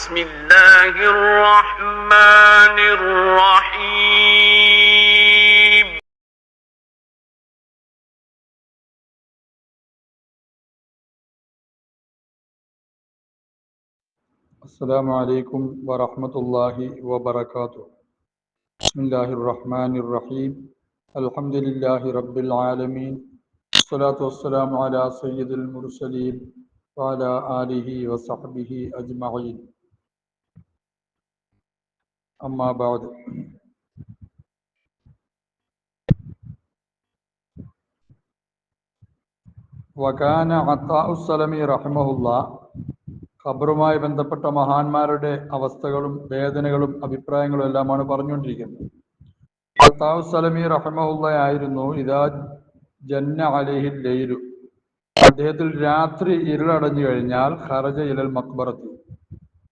بسم الله الرحمن الرحيم. السلام عليكم ورحمة الله وبركاته. بسم الله الرحمن الرحيم. الحمد لله رب العالمين. الصلاة والسلام على سيد المرسلين وعلى آله وصحبه أجمعين. أما بعد വകാന അത്താഉസ്സലമി റഹിമഹുല്ല ഖബറുമായി ബന്ധപ്പെട്ട മഹാന്മാരുടെ അവസ്ഥകളും വേദനകളും അഭിപ്രായങ്ങളും എല്ലാമാണ് പറഞ്ഞുകൊണ്ടിരിക്കുന്നത് അത്താഉസ്സലമി റഹിമഹുല്ലയായിരുന്നു ഇതാ ജന്ന അലിഹിൽ ലൈലു അദ്ദേഹത്തിൽ രാത്രി ഇരുളടഞ്ഞു കഴിഞ്ഞാൽ ഖറജ ഇലൽ മക്ബറത്തി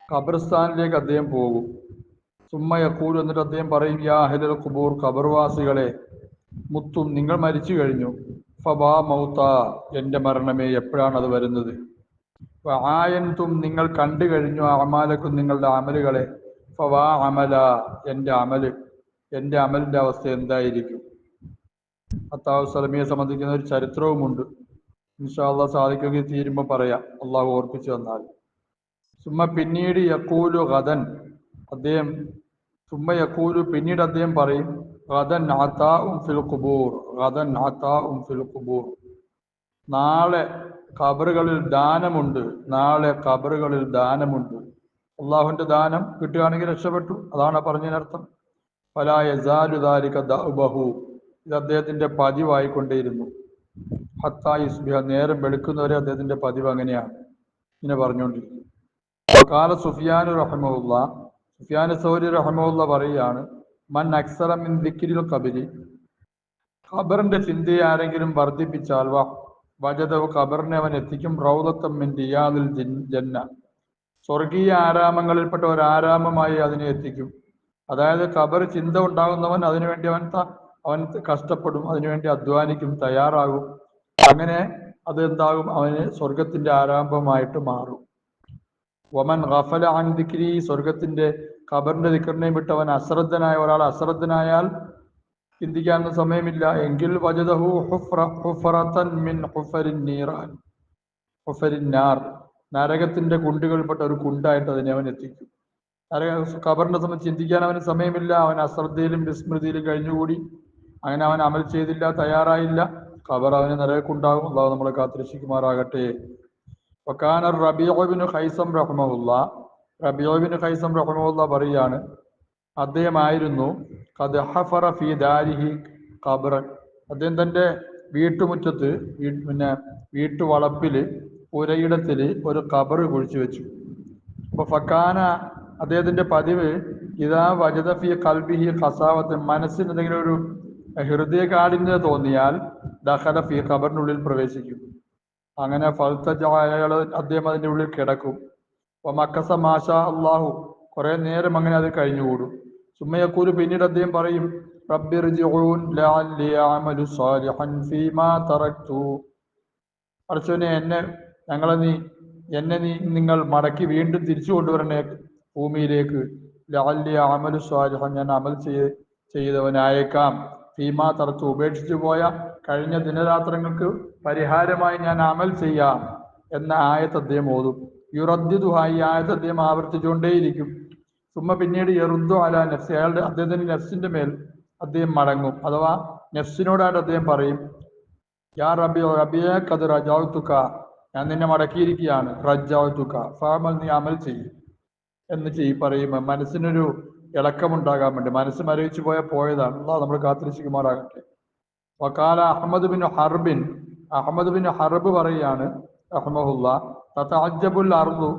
ഖബർസ്ഥാനിലേക്ക് അദ്ദേഹം പോകും സുമ്മ യക്കൂൽ എന്നിട്ട് അദ്ദേഹം പറയും യാ കുബൂർ ഖുബൂർ ഖബർവാസികളെ മുത്തും നിങ്ങൾ മരിച്ചു കഴിഞ്ഞു. ഫബാ മൗത്ത എന്റെ മരണമേ എപ്പോഴാണ് അത് വരുന്നത്? ആയന്തും നിങ്ങൾ കണ്ടു കഴിഞ്ഞു അമാലക്കും നിങ്ങളുടെ അമലുകളെ. ഫവാ അമല എന്റെ അമൽ എന്റെ അമലിന്റെ അവസ്ഥ എന്തായിരിക്കും? അത്താവ് സലമിയെ സംബന്ധിക്കുന്ന ഒരു ചരിത്രവുമുണ്ട്. ഇൻഷാല്ല സാധിക്കുകയും തീരുമ്പോൾ പറയാം. അള്ളാഹു ഓർപ്പിച്ചു തന്നാൽ. സുമ്മ പിന്നീട് യക്കൂലു ഗദൻ അദ്ദേഹം സുമ്മയക്കൂരു പിന്നീട് അദ്ദേഹം പറയും റദ അതാഉം ഫിൽ ഖുബൂർ റദ അതാഉം ഫിൽ ഖുബൂർ. നാളെ ഖബറുകളിൽ ദാനമുണ്ട് നാളെ ഖബറുകളിൽ ദാനമുണ്ട്. അള്ളാഹുവിന്റെ ദാനം കിട്ടുകയാണെങ്കിൽ രക്ഷപ്പെട്ടു അതാണ് പറഞ്ഞതിനർത്ഥം ഫലാ ജാലുദാരിക ദഅബഹു ഇത് അദ്ദേഹത്തിന്റെ പതിവായിക്കൊണ്ടേയിരുന്നു. ഹത്താ സുബിഹ നേരം വെളുക്കുന്നവരെ അദ്ദേഹത്തിന്റെ പതിവ് അങ്ങനെയാണ്. ഇങ്ങനെ പറഞ്ഞുകൊണ്ടിരിക്കും കാല സുഫിയാനു റഹമുല്ല സുഫിയാൻ സൗരി റഹമുള്ള പറയുകയാണ് മൻ അക്സറമിൻ ദിക്കിരിൽ കബിരി ഖബറിന്റെ ചിന്തയെ ആരെങ്കിലും വർദ്ധിപ്പിച്ചാൽ വ വജദവ് ഖബറിനെ അവൻ എത്തിക്കും റൗദത്തം മിൻ റിയാദിൽ ജന്ന. സ്വർഗീയ ആരാമങ്ങളിൽപ്പെട്ട ഒരു ആരാമമായി അതിനെ എത്തിക്കും. അതായത് ഖബർ ചിന്ത ഉണ്ടാകുന്നവൻ അതിനുവേണ്ടി അവൻ അവൻ കഷ്ടപ്പെടും അതിനുവേണ്ടി അധ്വാനിക്കും തയ്യാറാകും. അങ്ങനെ അത് എന്താകും? അവന് സ്വർഗത്തിന്റെ ആരംഭമായിട്ട് മാറും. വമൻ ഗഫല അൻ ദിക്രി സ്വർഗത്തിന്റെ ഖബറിന്റെ ദിക്കറിനെയും വിട്ട് അവൻ അശ്രദ്ധനായ ഒരാൾ അശ്രദ്ധനായാൽ ചിന്തിക്കാനൊന്നും സമയമില്ല. എങ്കിൽ വജദഹു മിൻ ഹുഫരിൻ നീറാൻ. ഹുഫരിൻ നാർ. നരകത്തിന്റെ കുണ്ടുകളിൽപ്പെട്ട ഒരു കുണ്ടായിട്ട് അതിനെ അവൻ എത്തിക്കും. നരക ഖബറിനെ സംബന്ധിച്ച് ചിന്തിക്കാൻ അവന് സമയമില്ല. അവൻ അശ്രദ്ധയിലും വിസ്മൃതിയിലും കഴിഞ്ഞുകൂടി. അങ്ങനെ അവൻ അമൽ ചെയ്തില്ല തയ്യാറായില്ല. ഖബർ അവന് നരകക്കുണ്ടാകും. അള്ളാഹു നമ്മളെ കാത്തിരക്ഷിക്കുമാറാകട്ടെ. ഖൈസം റഹ്മുല്ല റബിയോബിന് ഖൈസം റഹ്മുല്ല പറയാണ് അദ്ദേഹമായിരുന്നു ഖദ് ഹഫറ ദാരിഹി അദ്ദേഹം തന്റെ വീട്ടുമുറ്റത്ത് പിന്നെ വീട്ടുവളപ്പിൽ പുരയിടത്തിൽ ഒരു ഖബർ കുഴിച്ചു വെച്ചു. അപ്പൊ ഫക്കാന അദ്ദേഹത്തിന്റെ പതിവ് ഇതാ വജദ ഫി കൽബിഹി ഖസാവത്ത് മനസ്സിന് എന്തെങ്കിലും ഒരു ഹൃദയ കാഠിന്യത തോന്നിയാൽ ദഹലഫി ഖബറിനുള്ളിൽ പ്രവേശിക്കും. അങ്ങനെ ഫൽത്തജ അദ്ദേഹം അതിന്റെ ഉള്ളിൽ കിടക്കും. മക്കസ മാഷ അള്ളാഹു കുറെ നേരം അങ്ങനെ അത് കഴിഞ്ഞുകൂടും. സുമ്മയക്കൂര് പിന്നീട് അദ്ദേഹം പറയും പടച്ചവനെ എന്നെ ഞങ്ങളെ നീ എന്നെ നീ നിങ്ങൾ മടക്കി വീണ്ടും തിരിച്ചു കൊണ്ടുവരണേ ഭൂമിയിലേക്ക്. ലാല്യ അമലു സ്വാലിഹൻ ഞാൻ അമൽ ചെയ്ത് ചെയ്തവനായേക്കാം. ഫീമാ തറച്ചു ഉപേക്ഷിച്ചു പോയ കഴിഞ്ഞ ദിനരാത്രങ്ങൾക്ക് പരിഹാരമായി ഞാൻ അമൽ ചെയ്യാം എന്ന ആയത്ത് അദ്ദേഹം ഓതും. യുറദ്ദിദുഹ ഈ ആയത്ത് അദ്ദേഹം ആവർത്തിച്ചുകൊണ്ടേയിരിക്കും. സുമ്മ പിന്നീട് എറുദ്ദു അല നഫ്സി അയാളുടെ അദ്ദേഹത്തിന്റെ നഫ്സിന്റെ മേൽ അദ്ദേഹം മടങ്ങും. അഥവാ നഫ്സിനോടായിട്ട് അദ്ദേഹം പറയും യാ റബി റബിയെ കത് റജാവുത്തുക്ക ഞാൻ നിന്നെ മടക്കിയിരിക്കുകയാണ്. റജാവുത്തുക്ക ഫാമൽ നീ അമൽ ചെയ്യും. എന്ന് ചെയ് പറയും. മനസ്സിനൊരു ഇളക്കമുണ്ടാകാൻ വേണ്ടി. മനസ്സ് മരവിച്ചു പോയ പോയതാണ്. അള്ളാഹ് നമ്മൾ കാത്തിരിച്ചുമാറാകട്ടെ. വക്കാല Ahmad bin Harbin Ahmad bin Harb പറയുകയാണ് റഹ്മഹുല്ല തത്തഅജ്ജബുൽ അർദു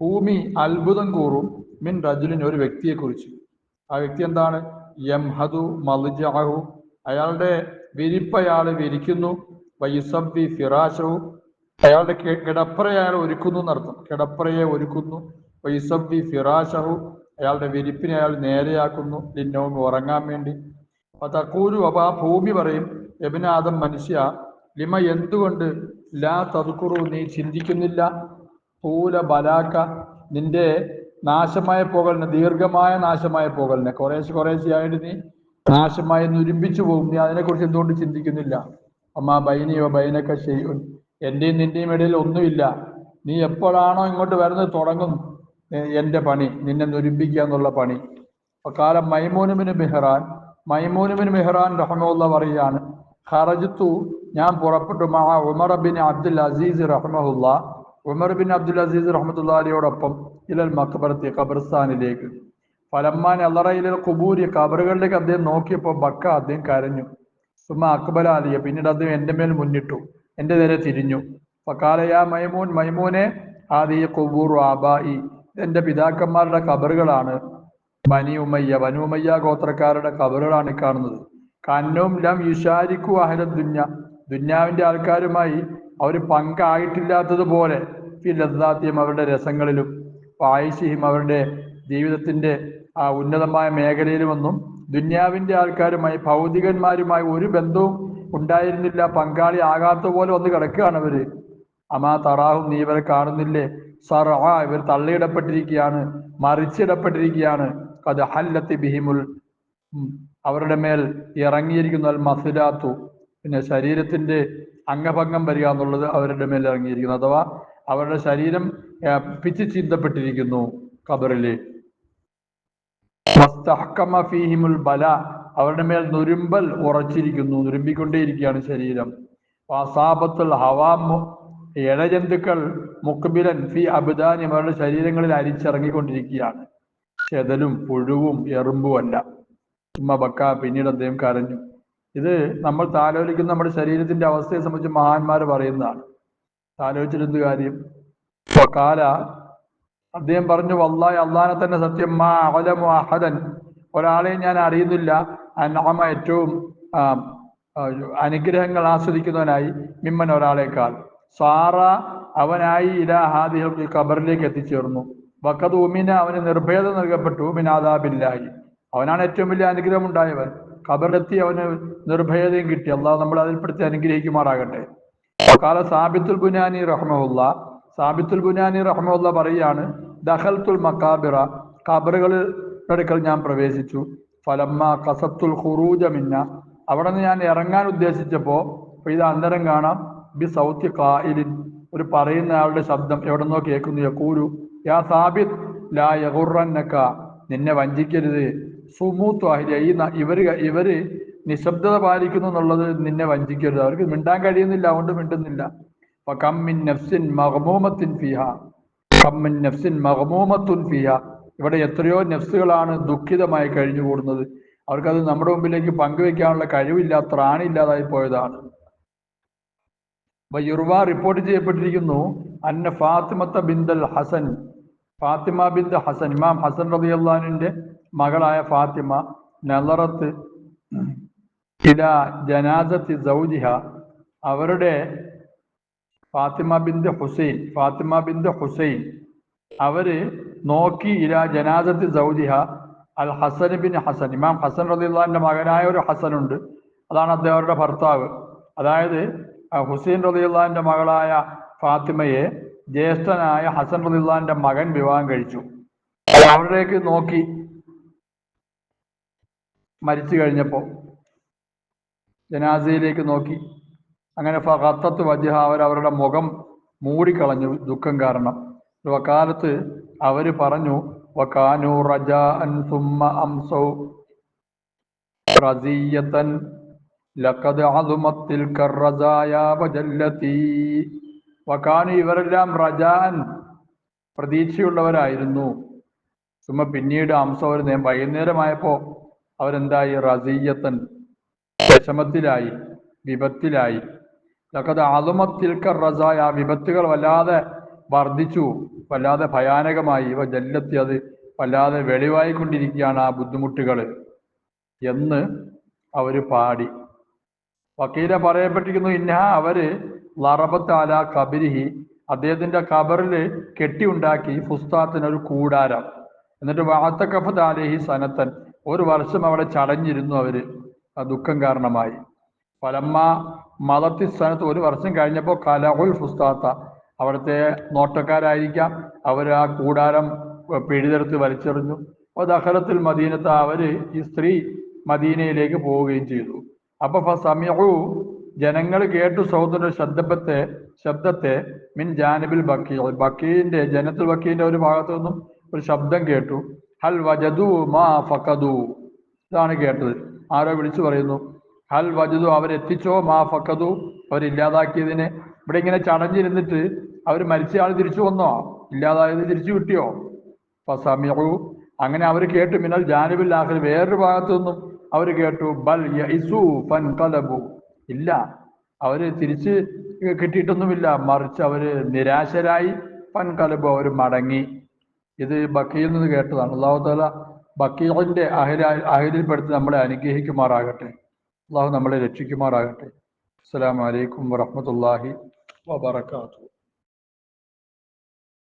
ഭൂമി അത്ഭുതം കൂറും മിൻ റജുലിൻ ഒരു വ്യക്തിയെ കുറിച്ച് ആ വ്യക്തി എന്താണ്? യംഹദു മൽജഅഹു അയാളുടെ വിരിപ്പ് അയാൾ വിരിക്കുന്നു. വൈസബി ഫിറാഷു അയാളുടെ കിടപ്പറ അയാൾ ഒരുക്കുന്നു എന്നർത്ഥം. കിടപ്പറയെ ഒരുക്കുന്നു. വൈസബി ഫിറാശഹു. അയാളുടെ വിരിപ്പിനെ അയാൾ നേരെയാക്കുന്നു. ലിന്നവും ഉറങ്ങാൻ വേണ്ടി. തക്കൂരു അപ്പൊ ആ ഭൂമി പറയും യബിനാദം മനുഷ്യ ലിമ എന്തുകൊണ്ട് ലാ തതുക്കുറു നീ ചിന്തിക്കുന്നില്ല. പൂല ബലാക്ക നിന്റെ നാശമായ പോകലിനെ ദീർഘമായ നാശമായ പോകലിനെ. കുറേശ്ശെ ആയിട്ട് നീ നാശമായി നുരുമ്പിച്ചു പോകും. നീ അതിനെക്കുറിച്ച് എന്തുകൊണ്ട് ചിന്തിക്കുന്നില്ല? അമ്മ ബൈനിയോ ബൈനൊക്കെ ചെയ്യും എന്റെയും നിന്റെയും ഇടയിൽ ഒന്നുമില്ല. നീ എപ്പോഴാണോ ഇങ്ങോട്ട് വരുന്നത് തുടങ്ങും. എന്റെ പണി. നിന്നെ നുരുമ്പിക്കുക എന്നുള്ള പണി. കാലം മൈമൂനുബിന് മെഹ്റാൻ മൈമൂനുബിന് മെഹ്റാൻ റഹമുള്ള പറയാണ് ഖറജത്തു ഞാൻ പുറപ്പെട്ടു മാ ഉമർ ബിൻ അബ്ദുൽ അസീസ് റഹ്മുല്ല ഉമർ ബിൻ അബ്ദുൽ അസീസ് റഹ്മത്തുല്ലാലിയോടൊപ്പം ഇലൽ മക്ബറത്തി ഖബർസ്ഥാനിലേക്ക്. ഫലമ്മാൻ അല്ലറയിലെ കുബൂരി ഖബറുകളിലേക്ക് അദ്ദേഹം നോക്കിയപ്പോൾ ബക്ക അദ്ദേഹം കരഞ്ഞു. സുമ അക്ബർ അലിയ. പിന്നീട് അദ്ദേഹം എന്റെ മേൽ മുന്നിട്ടു. എന്റെ നേരെ തിരിഞ്ഞു. ഫക്കാലയ മൈമൂൻ മൈമൂനെ ആദി കുബൂർ ആബായി എന്റെ പിതാക്കന്മാരുടെ ഖബറുകളാണ്. ബനി ഉമയ്യ ബനു ഗോത്രക്കാരുടെ ഖബറുകളാണ് കാണുന്നത്. കന്നും ലം യുഷാരിക്കു അഹല ദുഞ്ഞ ദുന്യാവിന്റെ ആൾക്കാരുമായി അവർ പങ്കായിട്ടില്ലാത്തതുപോലെ ലദ്ദാത്യം അവരുടെ രസങ്ങളിലും വായിഷിയും അവരുടെ ജീവിതത്തിന്റെ ആ ഉന്നതമായ മേഖലയിലുമൊന്നും ദുന്യാവിന്റെ ആൾക്കാരുമായി ഭൗതികന്മാരുമായി ഒരു ബന്ധവും ഉണ്ടായിരുന്നില്ല. പങ്കാളി ആകാത്ത പോലെ ഒന്ന് കിടക്കുകയാണ് അവർ അമാ തറാഹും നീ ഇവരെ കാണുന്നില്ലേ? സറ ഇവർ തള്ളിയിടപ്പെട്ടിരിക്കുകയാണ് മറിച്ചിടപ്പെട്ടിരിക്കുകയാണ്. അത് ഹല്ലത്തി ബിഹിമുൽ അവരുടെ മേൽ ഇറങ്ങിയിരിക്കുന്ന. അൽ മസിലാത്തു പിന്നെ ശരീരത്തിന്റെ അംഗഭംഗം വരിക എന്നുള്ളത് അവരുടെ മേൽ ഇറങ്ങിയിരിക്കുന്നു. അഥവാ അവരുടെ ശരീരം പിച്ച് ചീന്തപ്പെട്ടിരിക്കുന്നു ഖബറിൽ. ഫീഹിമുൽ ബല. അവരുടെ മേൽ നുരുമ്പൽ ഉറച്ചിരിക്കുന്നു നുരുമ്പിക്കൊണ്ടേയിരിക്കുകയാണ് ശരീരം. വാസാബത്തുൽ ഹവാമു ഇഴജന്തുക്കൾ മുക്ബിലൻ ഫി അബുദാനി അവരുടെ ശരീരങ്ങളിൽ അരിച്ചിറങ്ങിക്കൊണ്ടിരിക്കുകയാണ്. ചെതലും പുഴുവും എറുമ്പുമല്ല. ഉമ്മ ബക്ക പിന്നീട് അദ്ദേഹം കരഞ്ഞു. ഇത് നമ്മൾ താലോലിക്കുന്ന നമ്മുടെ ശരീരത്തിന്റെ അവസ്ഥയെ സംബന്ധിച്ച് മഹാന്മാർ പറയുന്നതാണ്. താലോചിച്ചിരുന്ന കാര്യം? കാല അദ്ദേഹം പറഞ്ഞു വല്ലാഹി അള്ളാനെ തന്നെ സത്യം മാ അവലമോ അഹദൻ. ഒരാളെയും ഞാൻ അറിയുന്നില്ല. അനാമ ഏറ്റവും അനുഗ്രഹങ്ങൾ ആസ്വദിക്കുന്നവനായി മിമ്മൻ ഒരാളെക്കാൾ. സാറ അവനായി ഇലാ ഹാദിഹൽ ഖബറിലേക്ക് എത്തിച്ചേർന്നു. വക്കത് ഉമിന അവന് നിർഭേദം നൽകപ്പെട്ടു ഉമിനാദാബില്ലായി അവനാണ് ഏറ്റവും വലിയ അനുഗ്രഹം ഉണ്ടായവൻ ഖബറിലെത്തി അവന് നിർഭയതയും കിട്ടി. അള്ളാഹ് നമ്മൾ അതിൽപ്പെടുത്തി അനുഗ്രഹിക്കുമാറാകട്ടെ. കാല സാബിത്തുൽ ബുനാനി റഹ്മുല്ല സാബിത്തുൽ ബുനാനി റഹ്മുല്ല പറയാണ് ദഹൽത്തുൽ മക്കാബിറ ഖബറുകളിൽ അടുക്കൽ ഞാൻ പ്രവേശിച്ചു. ഫലമ്മ കസത്തുൽ ഖുറൂജ മിന്ന. അവിടെ നിന്ന് ഞാൻ ഇറങ്ങാൻ ഉദ്ദേശിച്ചപ്പോ അപ്പൊ ഇത് അന്തരം കാണാം. ബി സൗത്ത് കായിലിൻ ഒരു പറയുന്ന ആളുടെ ശബ്ദം എവിടെ നിന്നോ കേൾക്കുന്നു. യക്കൂരു യാ സാബിത് ലാ യഹുറന്നക്ക നിന്നെ വഞ്ചിക്കരുത്. സുമൂത്ത് അഹിലിയ ഈ ഇവർ ഇവർ നിശബ്ദത പാലിക്കുന്നു എന്നുള്ളത് നിന്നെ വഞ്ചിക്കരുത്. അവർക്ക് മിണ്ടാൻ കഴിയുന്നില്ല അതുകൊണ്ട് മിണ്ടുന്നില്ല. അപ്പൊ നഫ്സിൻ ഫിഹ. നഫ്സിൻ ഇവിടെ എത്രയോ നഫ്സുകളാണ് ദുഃഖിതമായി കഴിഞ്ഞുകൂടുന്നത്. അവർക്കത് നമ്മുടെ മുമ്പിലേക്ക് പങ്കുവെക്കാനുള്ള കഴിവില്ല ത്രാണിയില്ലാതായി പോയതാണ്. യുർവ റിപ്പോർട്ട് ചെയ്യപ്പെട്ടിരിക്കുന്നു അന്ന ഫാത്തിമത്ത ബിന്ദൽ ഹസൻ ഫാത്തിമ ബിന്ദ് ഹസൻ ഇമാം ഹസൻ റബി അള്ളഹാനിന്റെ മകളായ ഫാത്തിമ നലറത്ത് ഇല ജനാസത്തി സൗജിഹ അവരുടെ ഫാത്തിമ ബിന്ദ് ഹുസൈൻ ഫാത്തിമ ബിന്ദ് ഹുസൈൻ അവർ നോക്കി ഇല ജനാസത്തി സൗജിഹ അൽ ഹസൻ ബിൻ ഹസൻ ഇമാം ഹസൻ റദിള്ളാന്റെ മകനായ ഒരു ഹസൻ ഉണ്ട് അതാണ് അദ്ദേഹം ഭർത്താവ്. അതായത് ഹുസൈൻ റദിള്ളാന്റെ മകളായ ഫാത്തിമയെ ജ്യേഷ്ഠനായ ഹസൻ റദിള്ളാന്റെ മകൻ വിവാഹം കഴിച്ചു. അവരിലേക്ക് നോക്കി മരിച്ചു കഴിഞ്ഞപ്പോൾ ജനാസയിലേക്ക് നോക്കി. അങ്ങനെ ഫത്തത്ത് വജ്ഹ അവർ അവരുടെ മുഖം മൂടിക്കളഞ്ഞു ദുഃഖം കാരണം. വക്കാലത്ത് അവർ പറഞ്ഞു വക്കാനു റജ അൻ സുമ്മ അംസൗ റസിയത്തൻ ലഖദ് അളുമത്തിൽ കറസായ വജല്ലത്തി വക്കാനു ഇവരെല്ലാം റജാൻ പ്രതീക്ഷയുള്ളവരായിരുന്നു. ചുമ പിന്നീട് അംസവർ ഒരു നേ- വൈകുന്നേരമായപ്പോ അവരെന്തായി? റസീയത്തൻ വിഷമത്തിലായി വിപത്തിലായി. ലക്കത് ആലുമത്തിൽക്ക റസായ ആ വിപത്തുകൾ വല്ലാതെ വർദ്ധിച്ചു വല്ലാതെ ഭയാനകമായി. ഇവ ജല്ലത്തി അത് വല്ലാതെ വെളിവായിക്കൊണ്ടിരിക്കുകയാണ് ആ ബുദ്ധിമുട്ടുകൾ എന്ന് അവർ പാടി. വക്കീല പറയപ്പെട്ടിരിക്കുന്നു ഇന്ന അവർ ലറബത്ത് അല കബരിഹി അദ്ദേഹത്തിന്റെ കബറിൽ കെട്ടിയുണ്ടാക്കി ഫുസ്താത്തിന് ഒരു കൂടാരം. എന്നിട്ട് വാത്ത അലേഹി സനത്തൻ ഒരു വർഷം അവിടെ ചടഞ്ഞിരുന്നു അവർ. ദുഃഖം കാരണമായി. ഫലമ്മ മലത്തി സ്ഥാനത്ത് ഒരു വർഷം കഴിഞ്ഞപ്പോൾ കലഹുൽ ഫുസ്താത്ത അവിടുത്തെ നോട്ടക്കാരായിരിക്കാം. അവർ ആ കൂടാരം പിഴുതെടുത്ത് വലിച്ചെറിഞ്ഞു. അപ്പോൾ ദഹലത്തിൽ മദീനത്ത് അവർ ഈ സ്ത്രീ മദീനയിലേക്ക് പോവുകയും ചെയ്തു. അപ്പൊ ഫസമിഉ ജനങ്ങൾ കേട്ടു സൗദരുടെ ശബ്ദത്തെ ശബ്ദത്തെ മിൻ ജാനബിൽ ബക്കീ ബക്കീന്റെ ജനത്തിൽ ബക്കീന്റെ ഒരു ഭാഗത്തു നിന്നും ഒരു ശബ്ദം കേട്ടു. ഹൽ വജദു മാ ഫഖദു. ഇതാണ് കേട്ടത്. ആരോ വിളിച്ചു പറയുന്നു ഹൽ വജദു അവരെത്തിച്ചോ മാ ഫഖദു? അവരില്ലാതാക്കിയതിനെ. ഇവിടെ ഇങ്ങനെ ചടഞ്ഞിരുന്നിട്ട് അവർ മരിച്ച ആൾ തിരിച്ചു വന്നോ? ഇല്ലാതായത് തിരിച്ചു കിട്ടിയോ? ഫസമിഉ. അങ്ങനെ അവർ കേട്ടു. മിനൽ ജാനിബിൽ ആഖിർ വേറൊരു ഭാഗത്തു നിന്നും അവർ കേട്ടു. ബൽ യഇസു ഫൻകലബു ഇല്ല. അവർ തിരിച്ച് കിട്ടിയിട്ടൊന്നുമില്ല. മറിച്ച് അവർ നിരാശരായി പൻകലബ് അവർ മടങ്ങി. ഇത് ബക്കയിൽ നിന്ന് കേട്ടതാണ്. അള്ളാഹു താല ബക്കീലിന്റെ അഹില അഹിലിൽപ്പെടുത്തി നമ്മളെ അനുഗ്രഹിക്കുമാറാകട്ടെ. അള്ളാഹു നമ്മളെ രക്ഷിക്കുമാറാകട്ടെ. അസ്സാം വലൈക്കും വറഹ്മത്തുള്ളാഹി വബറകാതുഹു.